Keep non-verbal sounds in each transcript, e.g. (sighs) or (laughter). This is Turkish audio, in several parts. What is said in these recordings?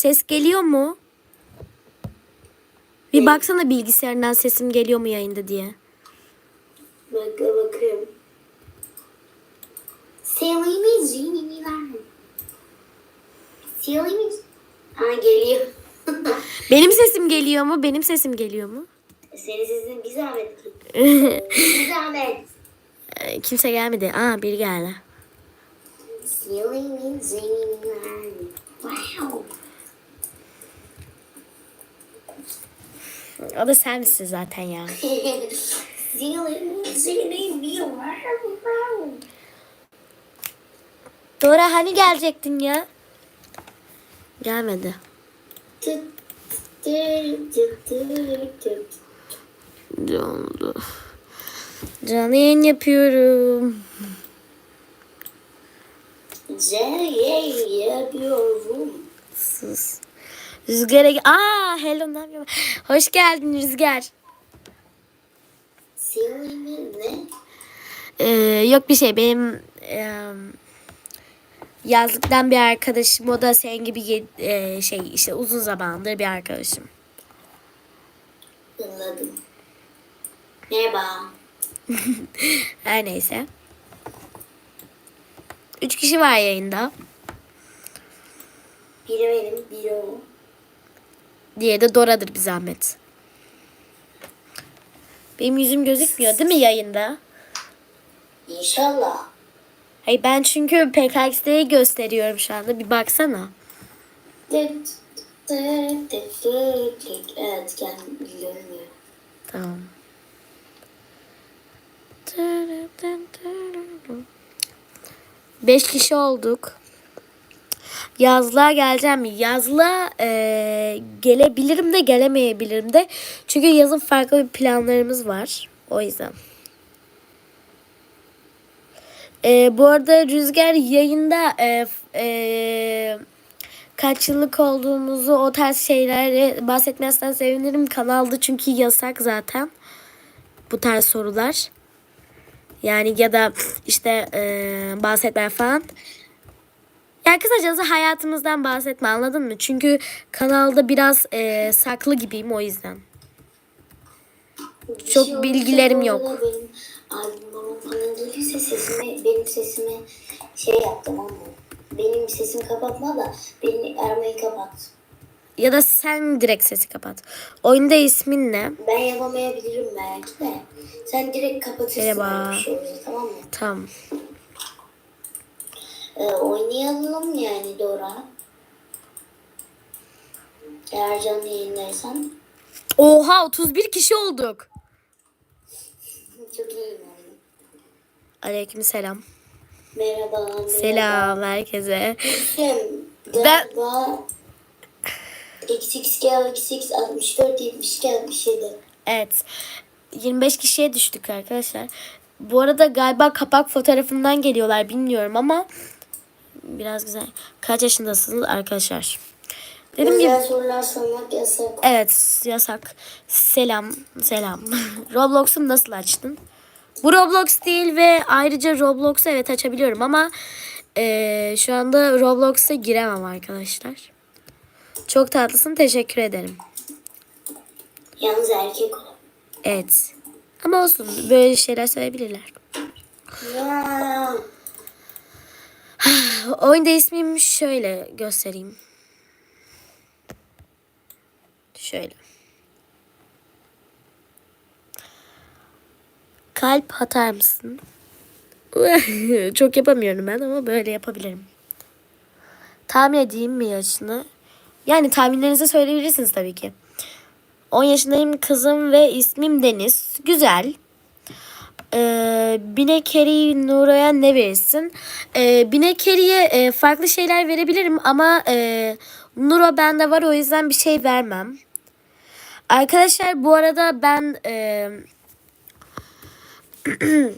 ses geliyor mu? Bir baksana bilgisayarından sesim geliyor mu yayında diye. Bak bakayım. Selimi zini var mı? Selimi... Ha geliyor. (laughs) Benim sesim geliyor mu? Benim sesim geliyor mu? Senin sesin bir zahmet. (laughs) bir zahmet. Ee, Kimse gelmedi. Aa biri geldi. Selimi zini var mı? Wow. O da sen misin zaten ya. (laughs) Dora hani gelecektin ya? Gelmedi. Oldu? Canlı yayın yapıyorum. Cennet yapıyorum. Sus. Rüzgar'a... Aa hello ne yapıyorsun? Hoş geldin Rüzgar. Selimi ne? Ee, yok bir şey benim e, yazlıktan bir arkadaşım o da senin gibi e, şey işte uzun zamandır bir arkadaşım. Anladım. Merhaba. (laughs) Her neyse. Üç kişi var yayında. Biri benim, biri o. Diğeri de Dora'dır bir zahmet. Benim yüzüm gözükmüyor değil mi yayında? İnşallah. Hayır ben çünkü PKX'deyi gösteriyorum şu anda. Bir baksana. Evet. Tamam. Beş kişi olduk. Yazlığa geleceğim? Yazlığa eee, gelebilirim de gelemeyebilirim de. Çünkü yazın farklı bir planlarımız var. O yüzden. Eee, bu arada Rüzgar yayında f- eee, kaç yıllık olduğumuzu o tarz şeyleri bahsetmezsen sevinirim. Kanalda çünkü yasak zaten bu tarz sorular. Yani ya da işte eee bahsetme falan. Yani kısacası hayatımızdan bahsetme anladın mı? Çünkü kanalda biraz eee, saklı gibiyim o yüzden. Bir Çok şey bilgilerim yok. Benim albümüm falan gelirse sesimi, benim sesimi şey yaptım ama. Benim sesimi kapatma da beni Ermay'ı kapat. Ya da sen direkt sesi kapat. Oyunda ismin ne? Ben yapamayabilirim belki de. Sen direkt kapatırsın Merhaba. bir şey olursa tamam mı? Tamam. Ee, oynayalım yani Dora. Eğer canlı yayındaysan. Oha 31 kişi olduk. (laughs) Çok iyi. Aleyküm selam. Merhaba. merhaba. Selam herkese. Hem Ben- galiba XX XX 64 72 67. Evet. 25 kişiye düştük arkadaşlar. Bu arada galiba kapak fotoğrafından geliyorlar bilmiyorum ama biraz güzel. Kaç yaşındasınız arkadaşlar? Dedim ki Özel sorular sormak yasak. evet yasak. Selam selam. (laughs) Roblox'u nasıl açtın? Bu Roblox değil ve ayrıca Roblox'u evet açabiliyorum ama eee, şu anda Roblox'a giremem arkadaşlar. Çok tatlısın teşekkür ederim. Yalnız erkek o. Evet. Ama olsun böyle şeyler söyleyebilirler. Ya. (sighs) Oyunda ismim şöyle göstereyim. Şöyle. Kalp atar mısın? (laughs) Çok yapamıyorum ben ama böyle yapabilirim. Tahmin edeyim mi yaşını? Yani tahminlerinizi söyleyebilirsiniz tabii ki. 10 yaşındayım kızım ve ismim Deniz. Güzel. Ee, Binekeri Nura'ya ne verirsin? Ee, Binekeri'ye e, farklı şeyler verebilirim ama e, Nura bende var o yüzden bir şey vermem. Arkadaşlar bu arada ben e, (clears throat)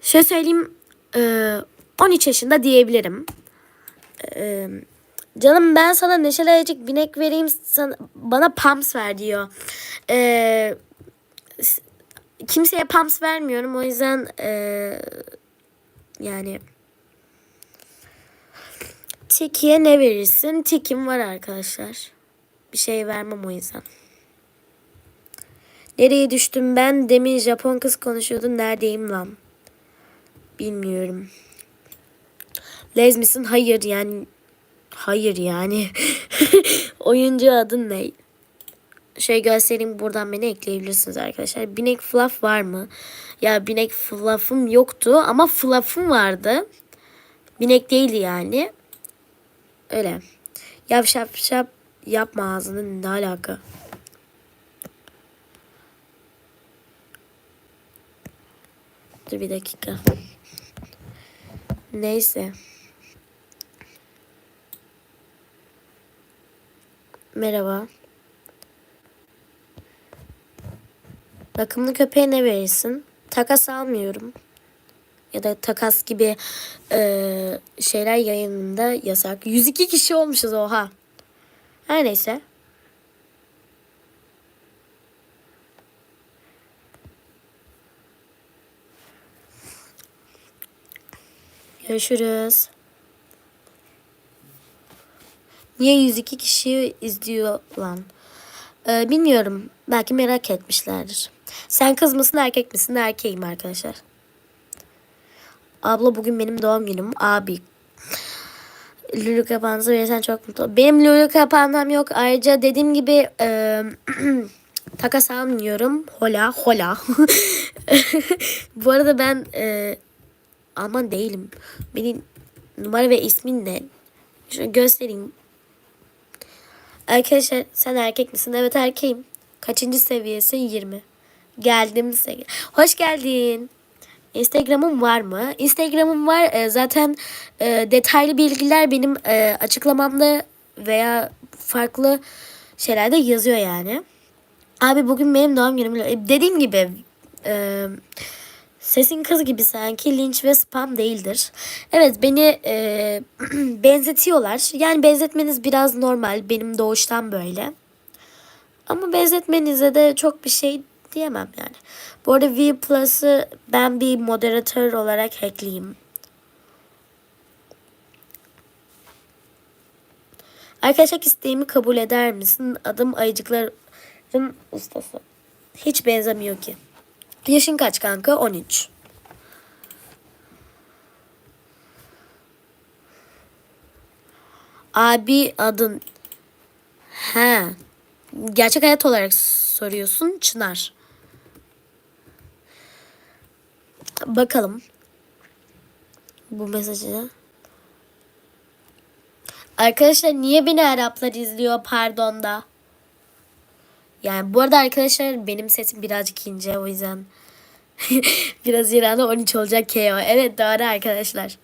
şöyle söyleyeyim e, 13 yaşında diyebilirim. E, canım ben sana neşeli ayıcık binek vereyim sana, bana pams ver diyor. E, kimseye pams vermiyorum o yüzden eee, yani Tiki'ye ne verirsin? Tikim var arkadaşlar. Bir şey vermem o yüzden. Nereye düştüm ben? Demin Japon kız konuşuyordu. Neredeyim lan? Bilmiyorum. Lez misin? Hayır yani. Hayır yani. (laughs) Oyuncu adın ne? Şey göstereyim buradan beni ekleyebilirsiniz arkadaşlar. Binek fluff var mı? Ya binek fluff'ım yoktu ama fluff'ım vardı. Binek değildi yani. Öyle. Yap şap şap yapma ağzını ne alaka? Dur bir dakika. Neyse. Merhaba. Bakımlı köpeğe ne verirsin? Takas almıyorum. Ya da takas gibi eee, şeyler yayınında yasak. 102 kişi olmuşuz oha. Her neyse. Görüşürüz. Niye 102 kişi izliyor lan? Ee, bilmiyorum. Belki merak etmişlerdir. Sen kız mısın erkek misin? Erkeğim arkadaşlar. Abla bugün benim doğum günüm. Abi. Lülü kapağınızı verirsen çok mutlu olurum. Benim lülü kapağım yok. Ayrıca dediğim gibi e, (clears throat) takas almıyorum. Hola hola. (laughs) Bu arada ben e, Alman değilim. Benim numara ve ismin ne? Şunu göstereyim. Arkadaşlar sen erkek misin? Evet erkeğim. Kaçıncı seviyesi? 20. Geldim seviye. Hoş geldin. Instagram'ım var mı? Instagram'ım var. Ee, zaten e, detaylı bilgiler benim e, açıklamamda veya farklı şeylerde yazıyor yani. Abi bugün benim doğum günüm. E, Dediğim gibi e, sesin kız gibi sanki linç ve spam değildir. Evet beni e, (clears throat) benzetiyorlar. Yani benzetmeniz biraz normal. Benim doğuştan böyle. Ama benzetmenize de çok bir şey diyemem yani. Bu arada V Plus'ı ben bir moderatör olarak hackleyeyim. Arkadaşlar isteğimi kabul eder misin? Adım ayıcıkların ustası. Hiç benzemiyor ki. Yaşın kaç kanka? 13. Abi adın He. Gerçek hayat olarak soruyorsun Çınar. Bakalım. Bu mesajı. Arkadaşlar niye beni Araplar izliyor pardon da. Yani bu arada arkadaşlar benim sesim birazcık ince o yüzden. (laughs) Biraz İran'da 13 olacak KO. Evet doğru arkadaşlar.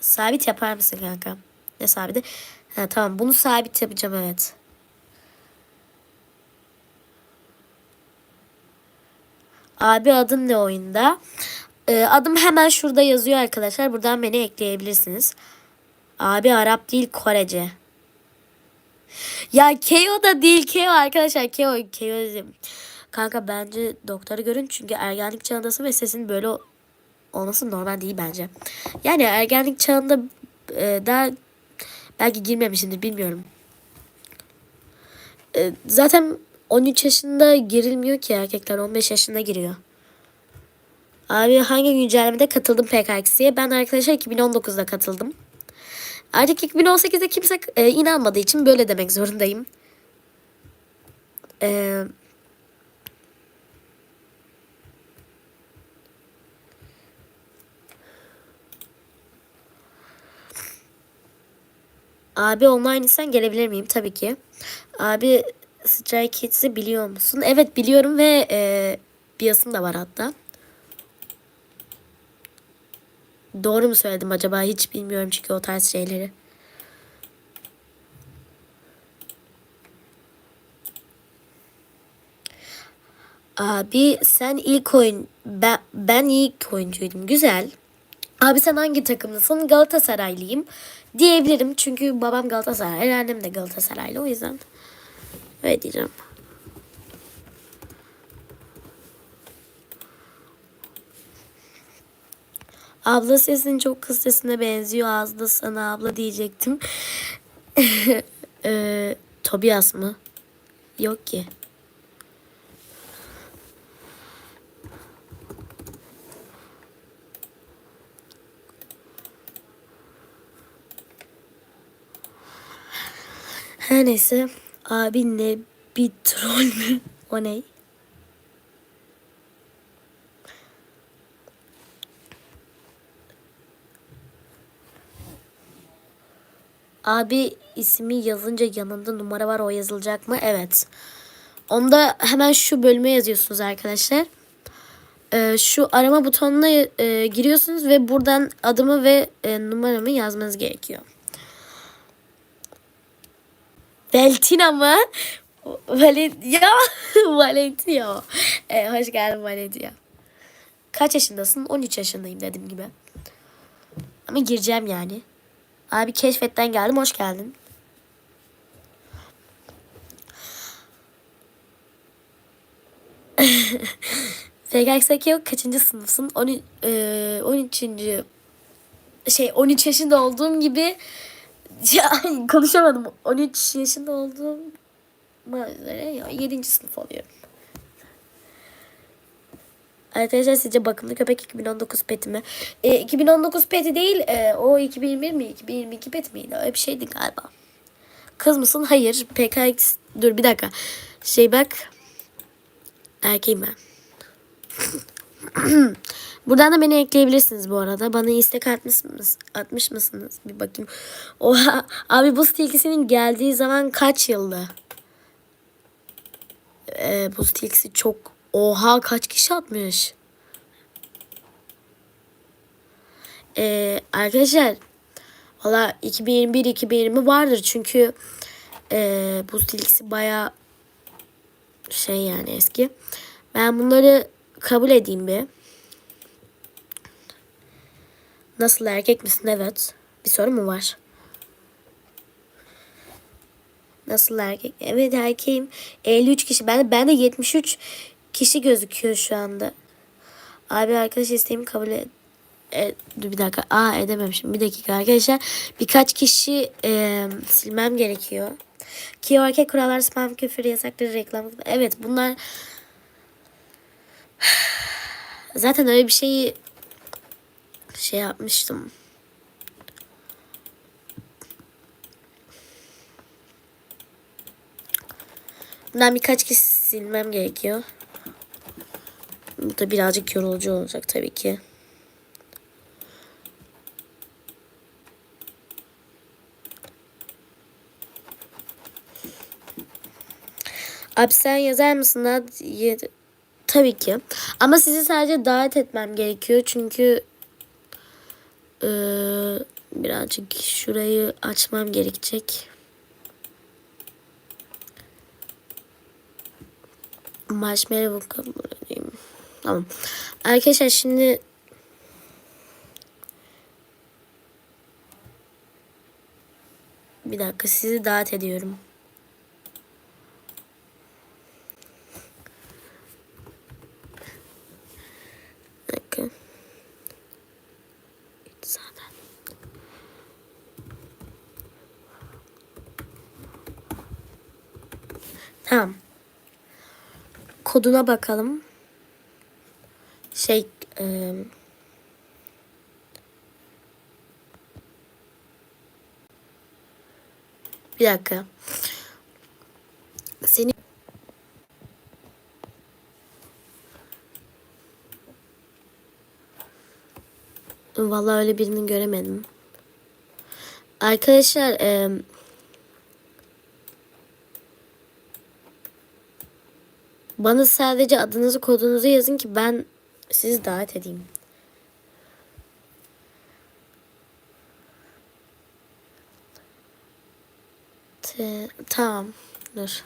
Sabit yapar mısın kanka? Ne sabiti? Ha, tamam bunu sabit yapacağım evet. Abi adın ne oyunda? Ee, adım hemen şurada yazıyor arkadaşlar. Buradan beni ekleyebilirsiniz. Abi Arap değil Korece. Ya Keo da değil Keo arkadaşlar. Keo, Keo. Kanka bence doktoru görün çünkü ergenlik çağındasın ve sesin böyle olması normal değil bence. Yani ergenlik çağında e, daha belki girmemişimdir bilmiyorum. E, zaten 13 yaşında girilmiyor ki erkekler 15 yaşında giriyor. Abi hangi güncellemede katıldım PKX'ye? Ben arkadaşlar 2019'da katıldım. Artık 2018'de kimse e, inanmadığı için böyle demek zorundayım. Eee Abi online'sen gelebilir miyim? Tabii ki. Abi Stray Kids'i biliyor musun? Evet biliyorum ve e, Bias'ım da var hatta. Doğru mu söyledim acaba? Hiç bilmiyorum çünkü o tarz şeyleri. Abi sen ilk oyun ben, ben ilk oyuncuydum. Güzel. Abi sen hangi takımlısın? Galatasaraylıyım diyebilirim. Çünkü babam Galatasaraylı, annem de Galatasaraylı. O yüzden öyle diyeceğim. Abla sesin çok kız sesine benziyor. Az sana abla diyecektim. (laughs) e, Tobias mı? Yok ki. Her neyse abinle bir troll mü? O ne? Abi ismi yazınca yanında numara var o yazılacak mı? Evet. Onda hemen şu bölüme yazıyorsunuz arkadaşlar. Ee, şu arama butonuna e, giriyorsunuz ve buradan adımı ve e, numaramı yazmanız gerekiyor. Valentina mı? Valentina. (laughs) Valentina. Ee, hoş geldin Valentina. Kaç yaşındasın? 13 yaşındayım dediğim gibi. Ama gireceğim yani. Abi keşfetten geldim. Hoş geldin. (laughs) Fegaksaki yok. Kaçıncı sınıfsın? 13, e, 13. Şey 13 yaşında olduğum gibi (laughs) ya, konuşamadım. 13 yaşında olduğum üzere ya 7. sınıf oluyorum. Arkadaşlar sizce bakımlı köpek 2019 peti mi? E, 2019 peti değil. E, o 2021 mi? 2022 peti miydi? Öyle bir şeydi galiba. Kız mısın? Hayır. PKX. Dur bir dakika. Şey bak. Erkeğim ben. (laughs) (clears throat) Buradan da beni ekleyebilirsiniz bu arada. Bana istek atmış mısınız? Atmış mısınız? Bir bakayım. Oha. Abi buz tilkisinin geldiği zaman kaç yıldı? Ee, buz tilkisi çok Oha kaç kişi atmış? Ee, arkadaşlar valla 2021-2020 vardır çünkü e, buz tilkisi baya şey yani eski. Ben bunları kabul edeyim bir. Nasıl erkek misin? Evet. Bir soru mu var? Nasıl erkek? Evet erkeğim. 53 kişi. Ben de, ben de 73 kişi gözüküyor şu anda. Abi arkadaş isteğimi kabul et. E, dur bir dakika. Aa edememişim. Bir dakika arkadaşlar. Birkaç kişi e, silmem gerekiyor. Ki erkek kurallar spam küfür yasakları reklam. Evet bunlar zaten öyle bir şeyi şey yapmıştım. Bundan birkaç kişi silmem gerekiyor. Bu da birazcık yorucu olacak tabii ki. Abi sen yazar mısın? Hadi. Tabii ki. Ama sizi sadece davet etmem gerekiyor. Çünkü ee, birazcık şurayı açmam gerekecek. Marshmallow kabul. Tamam. Arkadaşlar şimdi bir dakika sizi davet ediyorum. Bir dakika. Zaten. Tamam. Koduna bakalım. Şey e, bir dakika. Seni Vallahi öyle birini göremedim. Arkadaşlar e, bana sadece adınızı kodunuzu yazın ki ben sizi davet edeyim. Te, tamam. Dur.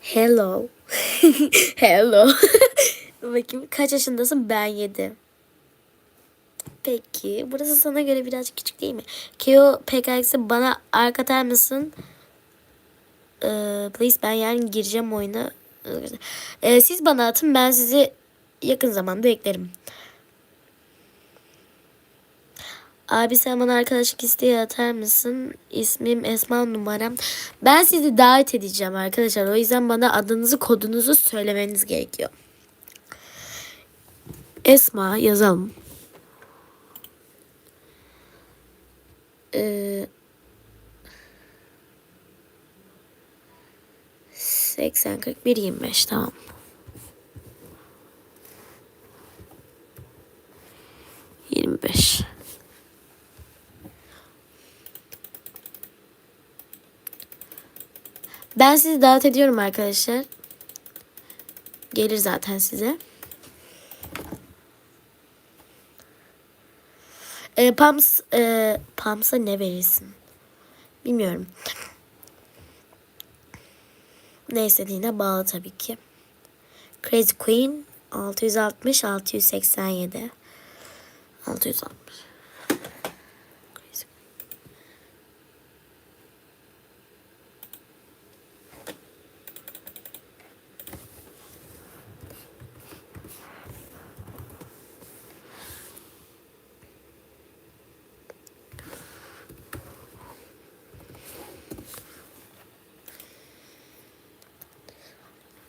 Hello. (laughs) Hello. (laughs) Bakayım kaç yaşındasın? Ben 7. Peki. Burası sana göre birazcık küçük değil mi? Keo PKX'i bana ark atar mısın? Ee, please ben yarın gireceğim oyuna. Ee, siz bana atın ben sizi yakın zamanda eklerim. Abi sen bana arkadaşlık isteği atar mısın? İsmim Esma numaram. Ben sizi davet edeceğim arkadaşlar. O yüzden bana adınızı kodunuzu söylemeniz gerekiyor. Esma yazalım. Ee, 80 41 25 tamam. Ben sizi davet ediyorum arkadaşlar. Gelir zaten size. E, Pams, e, Pams'a ne verirsin? Bilmiyorum. Ne istediğine bağlı tabii ki. Crazy Queen 660 687 660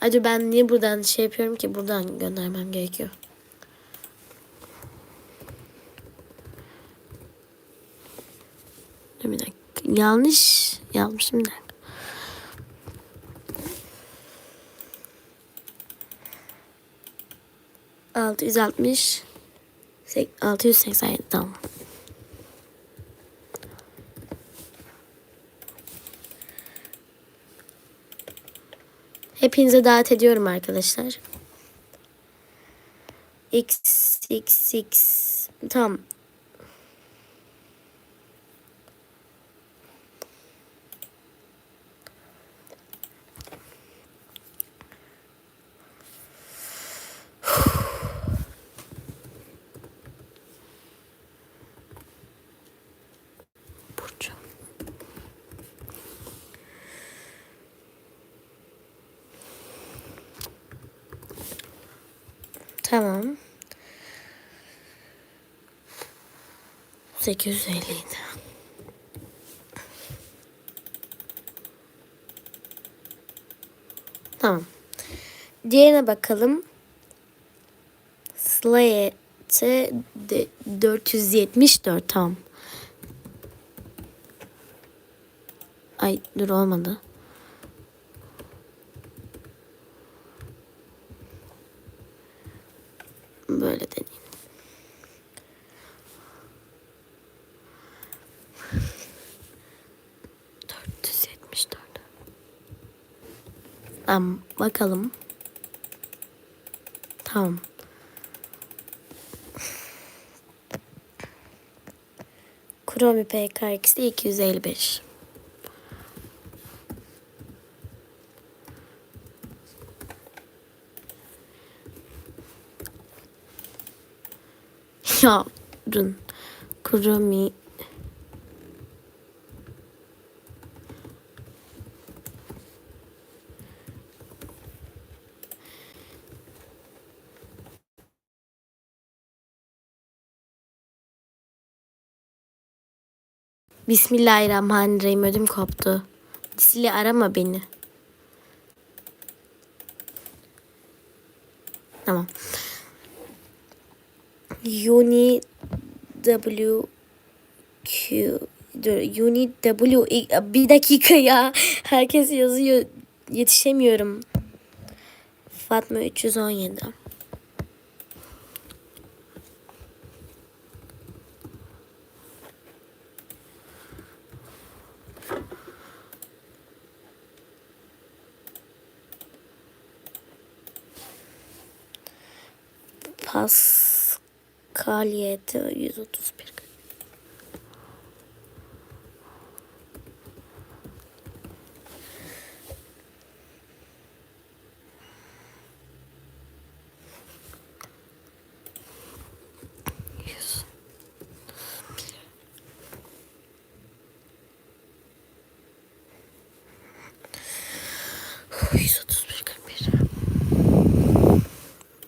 Hadi ben niye buradan şey yapıyorum ki buradan göndermem gerekiyor. Dur bir dakika. Yanlış yazmışım da. Altı yüz altmış altı yüz seksen yedi tamam. Hepinize davet ediyorum arkadaşlar. X X X tamam. Tamam. 850 idi. Tamam. Diğerine bakalım. Slayet'e de- 474 tamam. Ay dur olmadı. Böyle deneyeyim. Tamam bakalım. Tamam. Chrome PKX'de 255. Ya durun. Chrome Bismillahirrahmanirrahim ödüm koptu. Disili arama beni. Tamam. Uni W Q dur Uni W bir dakika ya. Herkes yazıyor. Yetişemiyorum. Fatma 317. Kraliyeti 131 gün.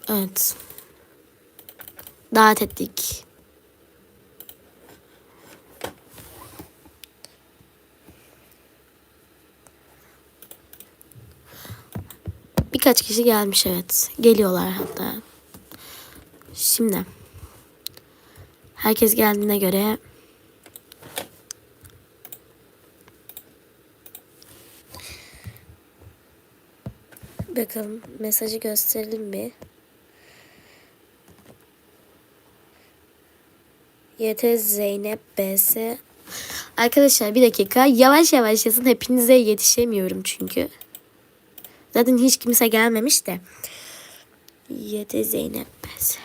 Evet. Davet ettik. Birkaç kişi gelmiş evet. Geliyorlar hatta. Şimdi. Herkes geldiğine göre Bakalım mesajı gösterelim bir. YT Zeynep BS. Arkadaşlar bir dakika yavaş yavaş yazın hepinize yetişemiyorum çünkü. Zaten hiç kimse gelmemiş de. YT Zeynep BS.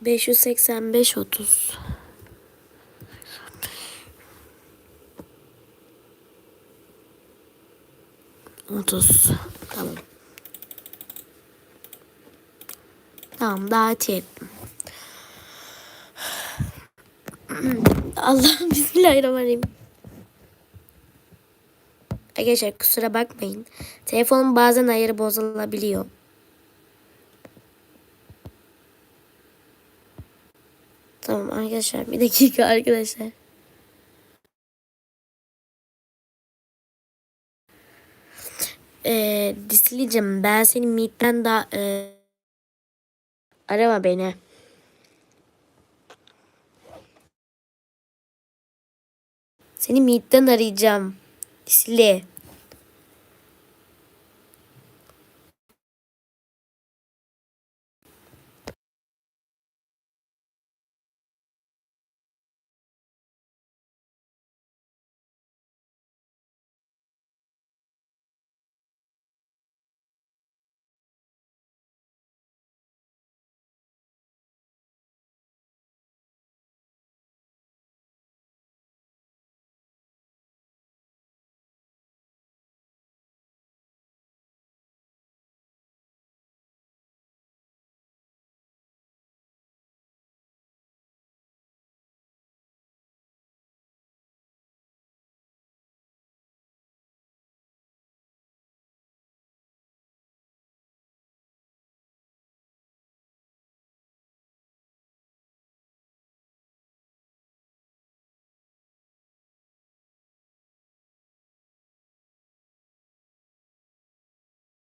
Beş yüz seksen beş otuz. Otuz. Tamam. Tamam dağıtı ettim. Allah'ım bismillahirrahmanirrahim. Arkadaşlar kusura bakmayın. Telefonun bazen ayarı bozulabiliyor. Tamam arkadaşlar bir dakika arkadaşlar. Ee, Disli'cim ben seni Meet'ten daha e, arama beni. Seni Meet'ten arayacağım. Disli.